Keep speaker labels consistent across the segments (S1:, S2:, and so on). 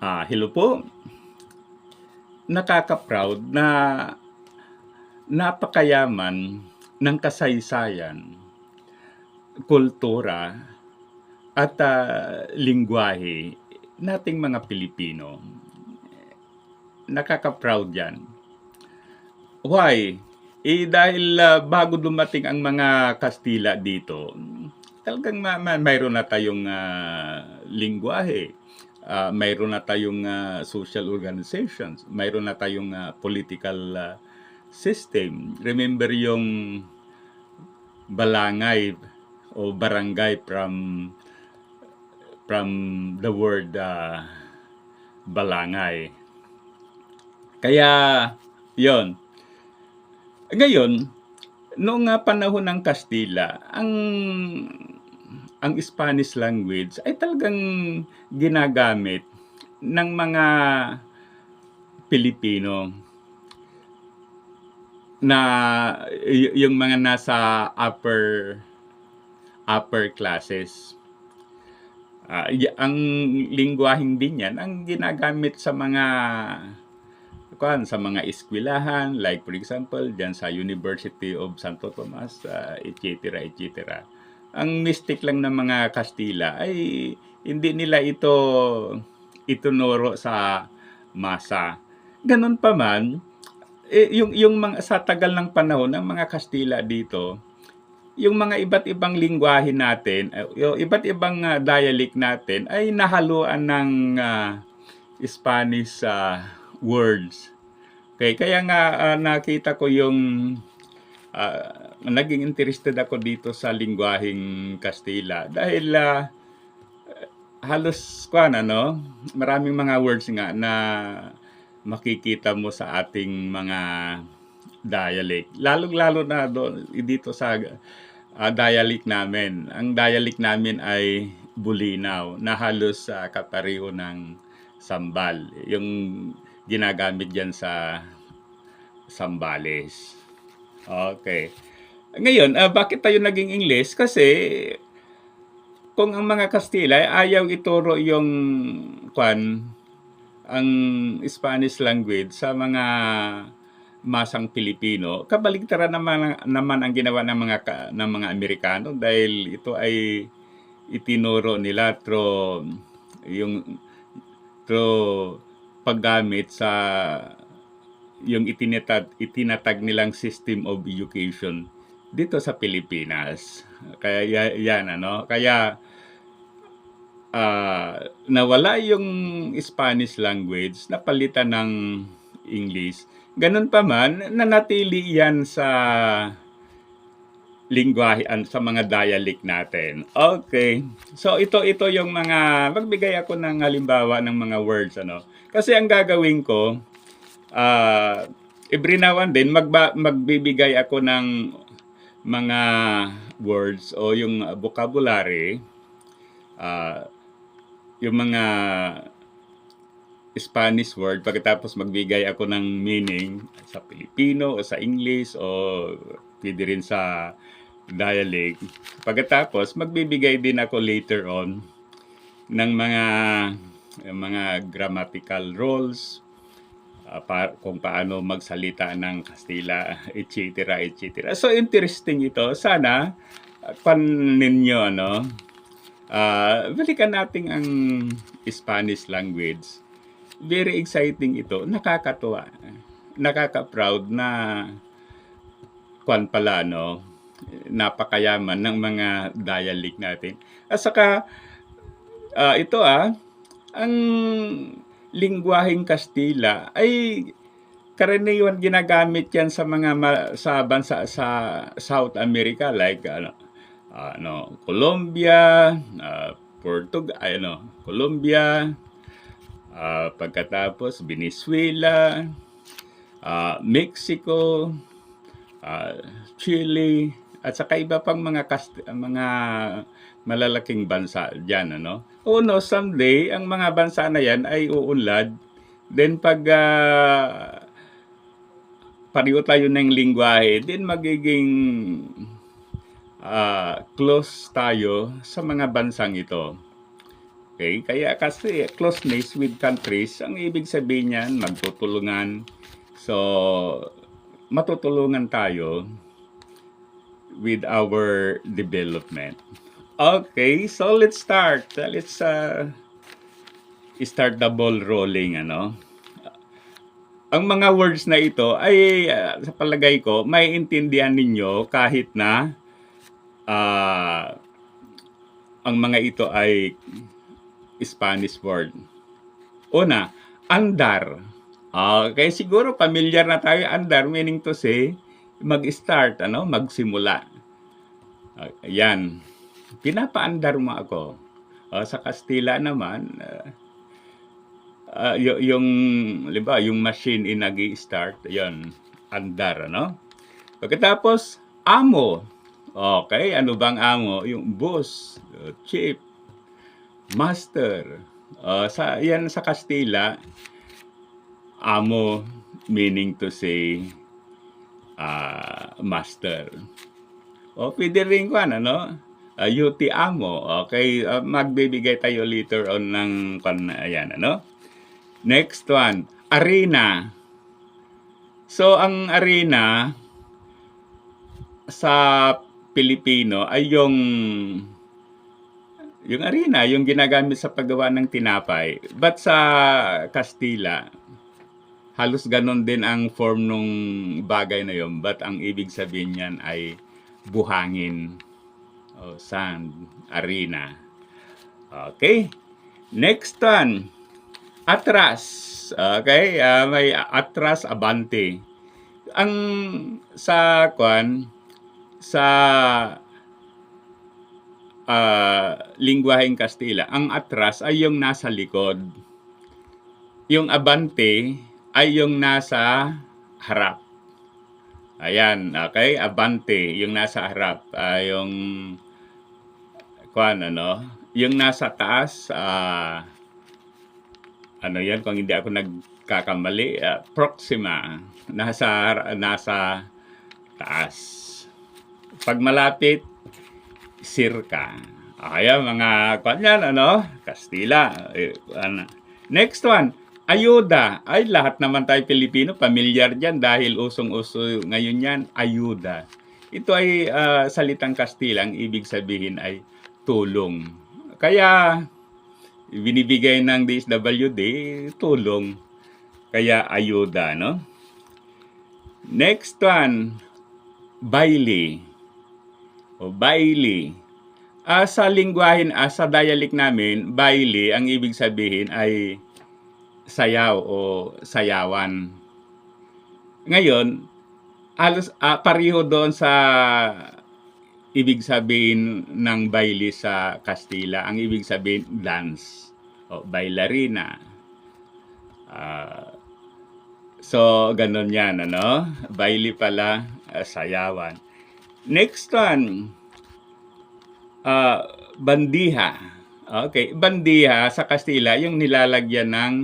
S1: Ah, hello po. Nakaka-proud na napakayaman ng kasaysayan, kultura, at ah, lingwahe nating mga Pilipino. Nakaka-proud yan. Why? Eh dahil ah, bago dumating ang mga Kastila dito, talagang ma- ma- mayroon na tayong ah, lingwahe, ah, mayroon na tayong ah, social organizations, mayroon na tayong ah, political ah, system. Remember yung balangay o barangay from from the word ah, balangay. Kaya, yon ngayon, noong nga panahon ng Kastila, ang ang Spanish language ay talagang ginagamit ng mga Pilipino na yung mga nasa upper upper classes. Y- ang lingwaheng din yan ang ginagamit sa mga kuan sa mga eskwelahan like for example diyan sa University of Santo Tomas uh, etc etc ang mystic lang ng mga Kastila ay hindi nila ito itunuro sa masa. Ganun pa man eh, yung yung mga sa tagal ng panahon ng mga Kastila dito yung mga iba't ibang lingwahe natin eh, yung iba't ibang ah, dialect natin ay nahaluan ng ah, Spanish ah, words. Okay, kaya nga ah, nakita ko yung ah, naging interested ako dito sa lingwaheng Kastila dahil ah, halos kuan ano, maraming mga words nga na makikita mo sa ating mga dialect. Lalong-lalo na doon dito sa ah, dialect namin. Ang dialect namin ay Bulinaw na halos sa kapareho ng Sambal. Yung ginagamit diyan sa Sambales. Okay. Ngayon, ah, bakit tayo naging English? Kasi kung ang mga Kastila ay ayaw ituro yung kwan ang Spanish language sa mga masang Pilipino, kabaligtaran naman naman ang ginawa ng mga ng mga Amerikano dahil ito ay itinuro nila through yung through paggamit sa yung itinatag, itinatag nilang system of education dito sa Pilipinas. Kaya ya- yan ano, kaya ah, nawala yung Spanish language, napalitan ng English. Ganun pa man, nanatili yan sa lingwahe sa mga dialect natin. Okay. So ito ito yung mga magbigay ako ng halimbawa ng mga words ano. Kasi ang gagawin ko ah every now and then magba, magbibigay ako ng mga words o yung vocabulary ah yung mga Spanish word pagkatapos magbigay ako ng meaning sa Filipino o sa English o pwede rin sa dialect. Pagkatapos magbibigay din ako later on ng mga mga grammatical rules ah, pa- kung paano magsalita ng Kastila, etc. etc. So interesting ito. Sana uh, pan ninyo ano. Ah, balikan natin ang Spanish language. Very exciting ito. Nakakatuwa. Nakaka-proud na kwan pala no. Napakayaman ng mga dialect natin. At saka ah, ito ah ang lingwaheng Kastila ay karaniwan ginagamit yan sa mga sa sa South America like ano ano Colombia, uh, Portugal, ano, Colombia, ah, pagkatapos Venezuela, ah, Mexico, ah, Chile, at saka iba pang mga kast- mga malalaking bansa diyan ano. O no, someday ang mga bansa na yan ay uunlad. Then pag ah, pareho tayo ng lingwahe, then magiging ah, close tayo sa mga bansang ito. Okay? Kaya kasi closeness with countries, ang ibig sabihin niyan, magtutulungan. So, matutulungan tayo with our development. Okay, so let's start. Let's uh, start the ball rolling, ano? Ang mga words na ito ay uh, sa palagay ko may intindihan ninyo kahit na ah, ang mga ito ay Spanish word. Una, andar. Okay, siguro familiar na tayo andar meaning to say mag-start, ano, magsimula. Ayan. Pinapaandar mo ako. Ah, sa Kastila naman, ah, ah, y- yung, liba, yung machine in start yon andar, ano? Pagkatapos, amo. Okay, ano bang amo? Yung boss, uh, chief, master. Uh, sa, yan sa Kastila, amo meaning to say ah, master. O pwede rin ko ano, uh, UT amo. Okay, ah, magbibigay tayo later on ng kan ayan ano. Next one, arena. So ang arena sa Pilipino ay yung yung arena, yung ginagamit sa paggawa ng tinapay. But sa Kastila, halos ganon din ang form nung bagay na yun. But ang ibig sabihin niyan ay buhangin o sand, arena. Okay. Next one. Atras. Okay. ah, may atras abante. Ang sa kwan sa ah, lingwaheng Kastila, ang atras ay yung nasa likod. Yung abante ay yung nasa harap. Ayan, okay? Abante, yung nasa harap. Ah, yung, kuan, ano? Yung nasa taas, ah, ano yan, kung hindi ako nagkakamali, ah, proxima. Nasa, nasa taas. Pag malapit, sirka. Kaya mga kuan yan, ano? Kastila. Eh, ano. Next one, ayuda. Ay, lahat naman tayo Pilipino, familiar dyan dahil usong-uso ngayon yan, ayuda. Ito ay ah, salitang Kastila, ang ibig sabihin ay tulong. Kaya, binibigay ng DSWD, tulong. Kaya ayuda, no? Next one, baili o baili. Ah, sa lingwahin, ah, sa dialect namin, baili, ang ibig sabihin ay sayaw o sayawan. Ngayon, halos ah, pareho doon sa ibig sabihin ng baili sa Kastila. Ang ibig sabihin, dance o bailarina. Ah, so, ganun yan, ano? Baili pala, ah, sayawan. Next one, ah, bandiha. Okay, bandiha sa Kastila, yung nilalagyan ng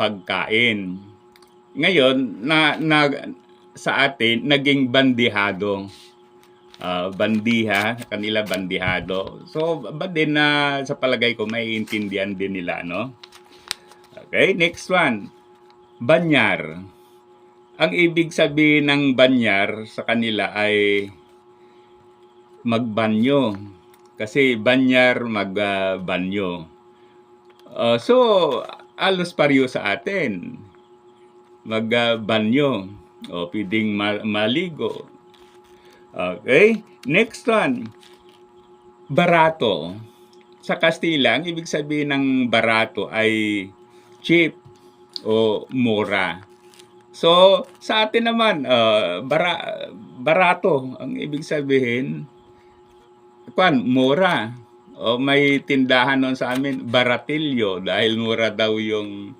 S1: pagkain. Ngayon, na, na sa atin, naging bandihado. Ah, bandiha, kanila bandihado. So, ba din na sa palagay ko, may intindihan din nila, no? Okay, next one. Banyar. Ang ibig sabihin ng banyar sa kanila ay magbanyo. Kasi banyar, magbanyo. Uh, so, alos pareho sa atin. Magbanyo. o pwedeng ma- maligo. Okay? Next one. Barato. Sa Kastila, ang ibig sabihin ng barato ay cheap o mura. So, sa atin naman, uh, bara, barato, ang ibig sabihin, kwan, mura. O may tindahan noon sa amin, baratilyo, dahil mura daw yung,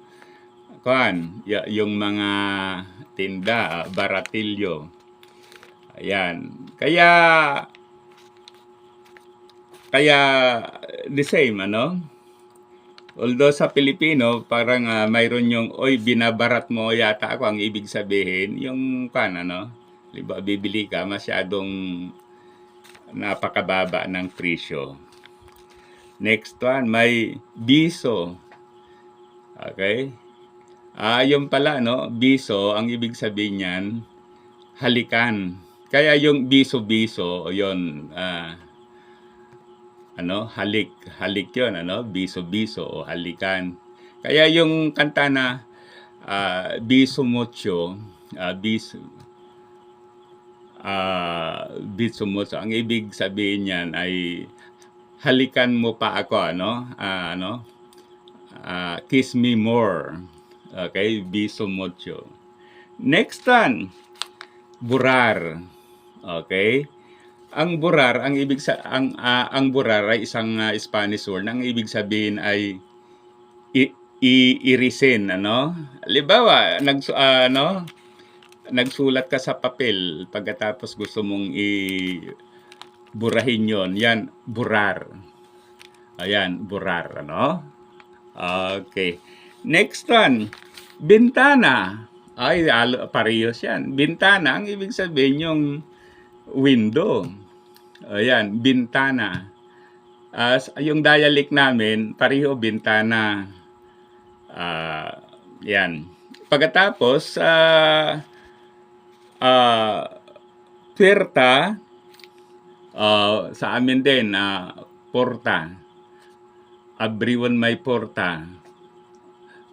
S1: kwan, yung mga tinda, baratilyo. Ayan. Kaya, kaya, the same, ano? Although sa Pilipino, parang ah, mayroon yung, oy, binabarat mo yata ako, ang ibig sabihin, yung kan, ano, diba, bibili ka, masyadong napakababa ng presyo. Next one, may biso. Okay? Ah, yung pala, no? Biso, ang ibig sabihin niyan, halikan. Kaya yung biso-biso, yun, ah, ano, halik. Halik yun, ano? Biso-biso o halikan. Kaya yung kanta na ah, biso mucho, ah, biso, ah, biso mucho, ang ibig sabihin niyan ay halikan mo pa ako, ano? Ah, ano? Ah, kiss me more. Okay, biso mucho. Next one, burar. Okay? Ang burar, ang ibig sa ang ah, ang burar ay isang ah, Spanish word. Ang ibig sabihin ay i- iirisin, ano? Halimbawa, nag ano, nagsulat ka sa papel pagkatapos gusto mong i burahin 'yon. Yan, burar. Ayan, burar, ano? Okay. Next one, bintana. Ay, parehas yan. Bintana, ang ibig sabihin yung window. Ayan, bintana. As yung dialect namin, pareho bintana. Ah, yan. Pagkatapos, ah ah, puerta, ah, sa amin din, ah, porta. Everyone may porta.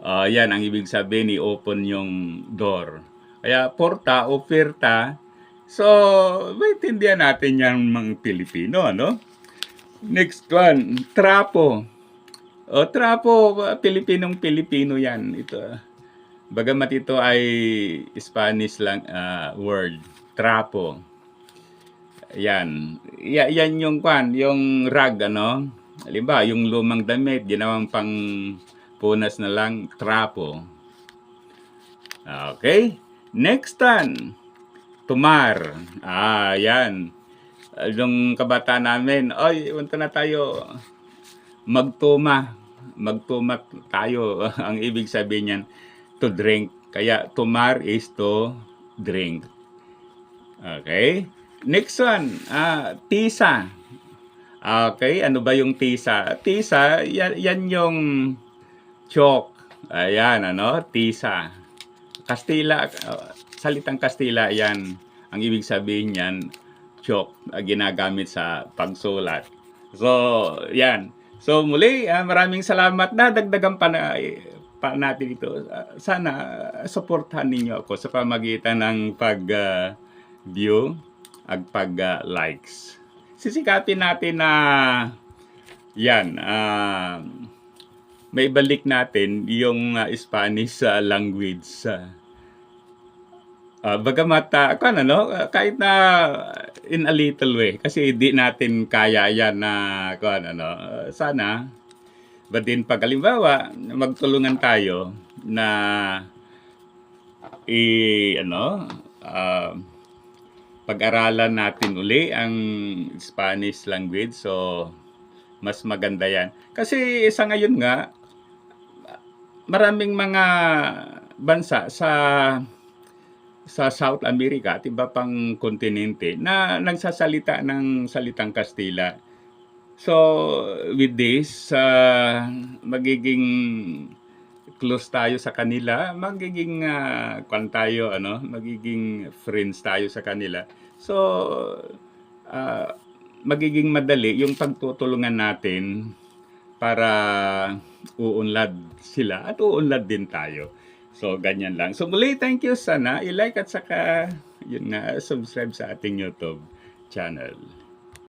S1: Ah, yan ang ibig sabihin ni open yung door. Kaya porta o puerta, so maintindihan natin yan mga Pilipino, ano? Next one, trapo. O trapo, Pilipinong Pilipino yan. Ito. Bagamat ito ay Spanish lang ah, word, trapo. Yan. Ya, yan yung kwan, yung rag ano. Halimbawa, yung lumang damit, ginawang pang punas na lang, trapo. Okay. Next one, tumar. Ah, yan. Ah, Yung kabataan namin, ay, unta na tayo magtuma. Magtuma tayo. Ang ibig sabihin niyan, to drink. Kaya tumar is to drink. Okay? Next one, ah, tisa. Okay, ano ba yung tisa? Tisa, yan, yan yung chalk. Ayan, ano? Tisa. Kastila, uh, salitang Kastila, yan. Ang ibig sabihin yan, uh, ginagamit sa pagsulat. So, yan. So, muli, ah, maraming salamat na dagdagan pa na pa natin ito. Ah, sana ah, supportahan ninyo ako sa pamagitan ng pag-view at pag-likes. Sisikapin natin na yan, ah, may balik natin yung ah, Spanish ah, language. ah. Ah, bagamat, uh, ano, ah, kahit na in a little way, kasi di natin kaya yan na, kung ano, ah, sana, but din pag halimbawa, magtulungan tayo na i, ano, ah, pag-aralan natin uli ang Spanish language. So, mas maganda yan. Kasi sa ngayon nga, maraming mga bansa sa sa South America at iba pang kontinente na nagsasalita ng salitang Kastila. So, with this, ah, magiging close tayo sa kanila, magiging uh, tayo, ano, magiging friends tayo sa kanila. So, ah, magiging madali yung pagtutulungan natin para uunlad sila at uunlad din tayo. So, ganyan lang. So, muli, thank you sana. I-like at saka, yun nga, subscribe sa ating YouTube channel.